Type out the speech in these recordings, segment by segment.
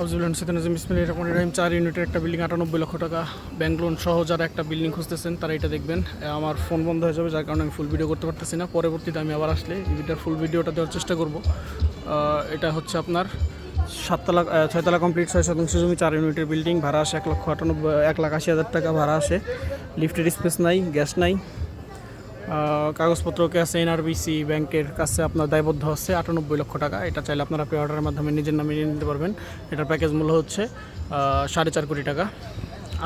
আফজুল সেখানে মিসমিল রহমান রহিম চার ইউনিটের একটা বিল্ডিং, আটানব্বই লক্ষ টাকা ব্যাংক লোন সহ যারা একটা বিল্ডিং খুঁজতেছেন, তারা এটা দেখবেন। আমার ফোন বন্ধ হয়ে যাবে, যার কারণে আমি ফুল ভিডিও করতে পারতেছি না। পরবর্তীতে আমি আবার আসলে এটার ফুল ভিডিওটা দেওয়ার চেষ্টা করব। এটা হচ্ছে আপনার সাততলা ছয়তলা কমপ্লিট ছয় শতাংশ জমি, চার ইউনিটের বিল্ডিং, ভাড়া আসে এক লক্ষ আটানব্বই, এক লাখ আশি হাজার টাকা ভাড়া আসে। লিফটের স্পেস নাই গ্যাস নাই। কাগজপত্র আছে এনআরবিসি ব্যাংকের কাছে আপনার দায়বদ্ধ আছে আটানব্বই লক্ষ টাকা। এটা চাইলে আপনারা পে অর্ডারের মাধ্যমে নিজের নামে নিয়ে নিতে পারবেন। এটার প্যাকেজ মূল্য হচ্ছে সাড়ে চার কোটি টাকা।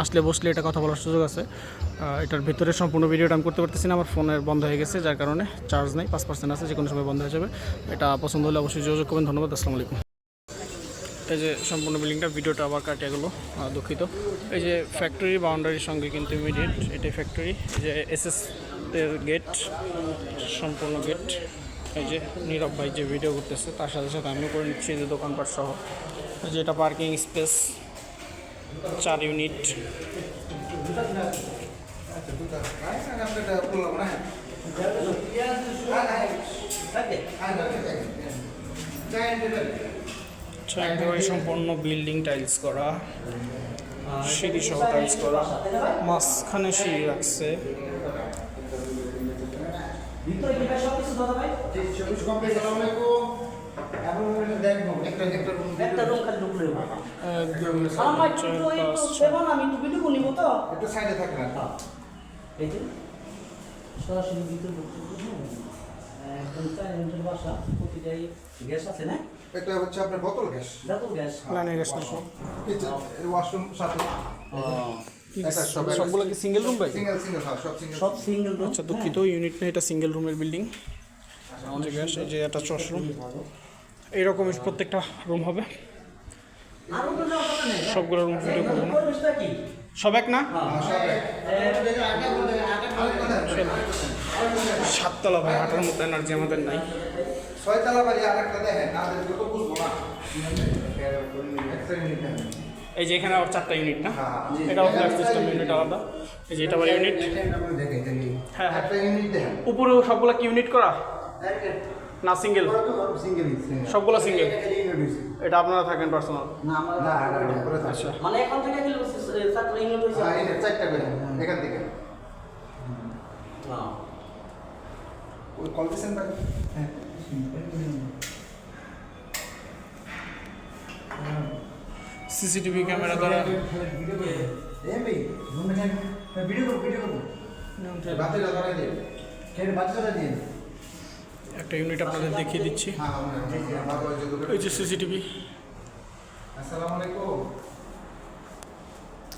আসলে বসলে এটা কথা বলার সুযোগ আছে। এটার ভিতরে সম্পূর্ণ ভিডিওটা আমি করতে পারতেছি না, আমার ফোনের বন্ধ হয়ে গেছে, যার কারণে চার্জ নেই, পাঁচ পার্সেন্ট আছে যে কোনো সময় বন্ধ হয়ে যাবে। এটা পছন্দ হলে অবশ্যই যোগাযোগ করবেন। ধন্যবাদ, আসসালামু আলাইকুম। এই যে সম্পূর্ণ বিল্ডিংটা ভিডিওটা আবার কাটিয়ে গেলো দুঃখিত। এই যে ফ্যাক্টরি বাউন্ডারির সঙ্গে কিন্তু ইমিডিয়েট এটাই ফ্যাক্টরি যে এস এর গেট সম্পূর্ণ গেট এই যে নীরব ভাই যে ভিডিও করতেছে তার সাথে সাথে আমিও করে নিচ্ছি যে দোকানপাট সহ। এই যে এটা পার্কিং স্পেস চার ইউনিট আচ্ছা, সম্পূর্ণ বিল্ডিং টাইলস করা সিঁড়ি সহ টাইলস করা মাঝখানে সিঁড়ি রাখছে ভিতরে ভাই? সবকিছু আমি একটু ভিডিও নিব তো। একটু সাইডে এই যে সরাসরি ভিতরে ঢুকতে হ্যাঁ, একদম চার মিনিটের বাসা প্রতিটাই গ্যাস আছে না? এটা হচ্ছে আপনার বোতল গ্যাস। দেখো গ্যাস। লাইনে গেছে ওয়াশরুম সাথে। সব সবগুলো কি সিঙ্গেল রুম ভাই? সিঙ্গেল সিঙ্গেল সব সিঙ্গেল সব সিঙ্গেল রুম আচ্ছা দুঃখিত ইউনিট নেই এটা সিঙ্গেল রুমের বিল্ডিং এই যে একটা চশরুম এইরকম প্রত্যেকটা রুম হবে। সবগুলো রুম ভিডিও করব না। সব এক না? সাততলা ভাই হাঁটার মতো এনার্জি আমাদের নাই। ছয়তলা বাড়ি আরেকটা দেখেন না দেখলে বুঝব না। একটা মিনিট দেখেন এই যে এখানে আবার চারটা ইউনিট না? এটাও ফ্ল্যাট সিস্টেম ইউনিট আলাদা। এই যে এটা আবার ইউনিট হ্যাঁ, হ্যাঁ। উপরেও সবগুলো কি ইউনিট করা? না সিঙ্গেল সিঙ্গেল সবগুলো সিঙ্গেল এটা আপনারা থাকেন পার্সোনাল আচ্ছা। মানে এখন থেকে হ্যাঁ এখান থেকে। হ্যাঁ। কল হ্যাঁ। সিসিটিভি ক্যামেরা দ্বারা। ভিডিও করো ভিডিও করো বাতিটা ধরাই দিন। খেয়ে বাতিটা দিন। একটা ইউনিট আপনাদের দেখিয়ে দিচ্ছি। হ্যাঁ এই যে সিসিটিভি আলাইকুম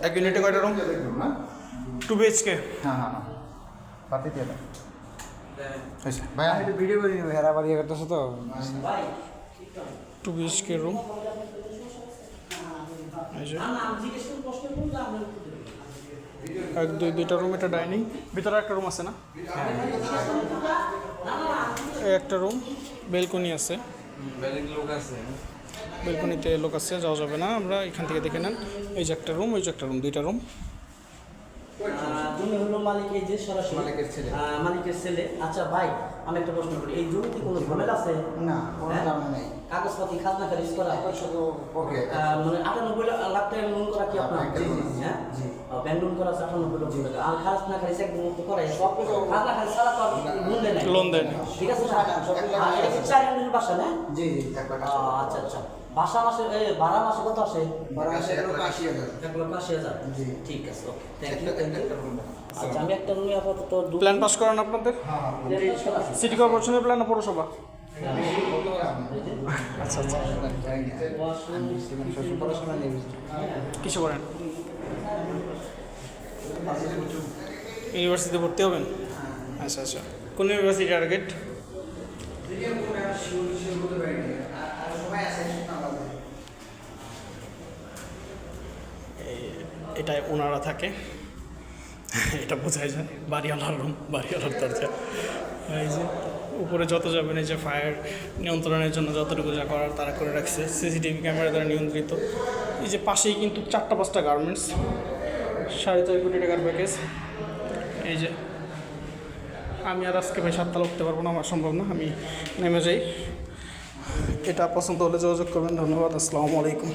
এক ইউনিটে কয়টা রুম টু বিএইচকে হ্যাঁ হ্যাঁ হ্যাঁ। দিয়ে ভাই আমি ভিডিও করি হেরা বাড়ি করতেছে তো। টু বিএইচকে রুম এই যে। এক দুই দুইটা রুম এটা ডাইনিং ভিতরে একটা রুম আছে না? একটা রুম বেলকনি আছে। বেলকনিতে লোক আছে যাওয়া যাবে না। আমরা এখান থেকে দেখে নেন। এই যে একটা রুম ওই যে একটা রুম দুইটা রুম জমি হলো মালিক এই যে সরাসরি মালিকের ছেলে। মালিকের ছেলে। আচ্ছা ভাই আমি একটা প্রশ্ন করি। এই জমিতে কোনো ঝামেলা আছে? না কোনো হ্যাঁ? ঝামেলা নেই। কাগজপাতি খাজনা খারিজ করা? শুধু ওকে মানে আটানব্বই লাখ টাকা লোন করা কি আপনার জি, জি, জি, হ্যাঁ? জি। ব্যাংক করা আছে আটানব্বই লক্ষ টাকা আর খাজনা খারিজ একদম মুক্ত করাই সব কিছু খাজনা খারিজ ছাড়া তো লোন দেয় না। লোন দেয় না। ঠিক আছে না আর এটা কি চার বাসা না? জি জি আচ্ছা আচ্ছা। বাসা মাসে এ, ভাড়া মাসে কত আসে? বারো আশি, এক লাখ আশি হাজার। এক লক্ষ আশি হাজার। জি। ঠিক আছে ওকে। থ্যাংক ইউ একটা থ্যাংক ইউ আচ্ছা আমি একটা রুমে আপাতত দু প্ল্যান পাস করান আপনাদের? হ্যাঁ হ্যাঁ। সিটি কর্পোরেশনের প্ল্যান পৌরসভা? আচ্ছা আচ্ছা। কিছু করেন। ইউনিভার্সিটিতে ভর্তি হবেন? আচ্ছা আচ্ছা। কোন ইউনিভার্সিটি টার্গেট এটায় ওনারা থাকে। এটা বোঝাই যায়। বাড়িওয়ালার রুম বাড়িওয়ালার দরজা। এই যে। উপরে যত যাবেন এই যে ফায়ার নিয়ন্ত্রণের জন্য যতটুকু যা করার তারা করে রাখছে। সিসিটিভি ক্যামেরা দ্বারা নিয়ন্ত্রিত। এই যে পাশেই কিন্তু চারটা পাঁচটা গার্মেন্টস সাড়ে চার কোটি টাকার প্যাকেজ এই যে আমি আর আজকে ভাই সাততলা উঠতে পারব না, আমার সম্ভব না, আমি নেমে যাই। এটা পছন্দ হলে যোগাযোগ করবেন, ধন্যবাদ, আসসালামু আলাইকুম।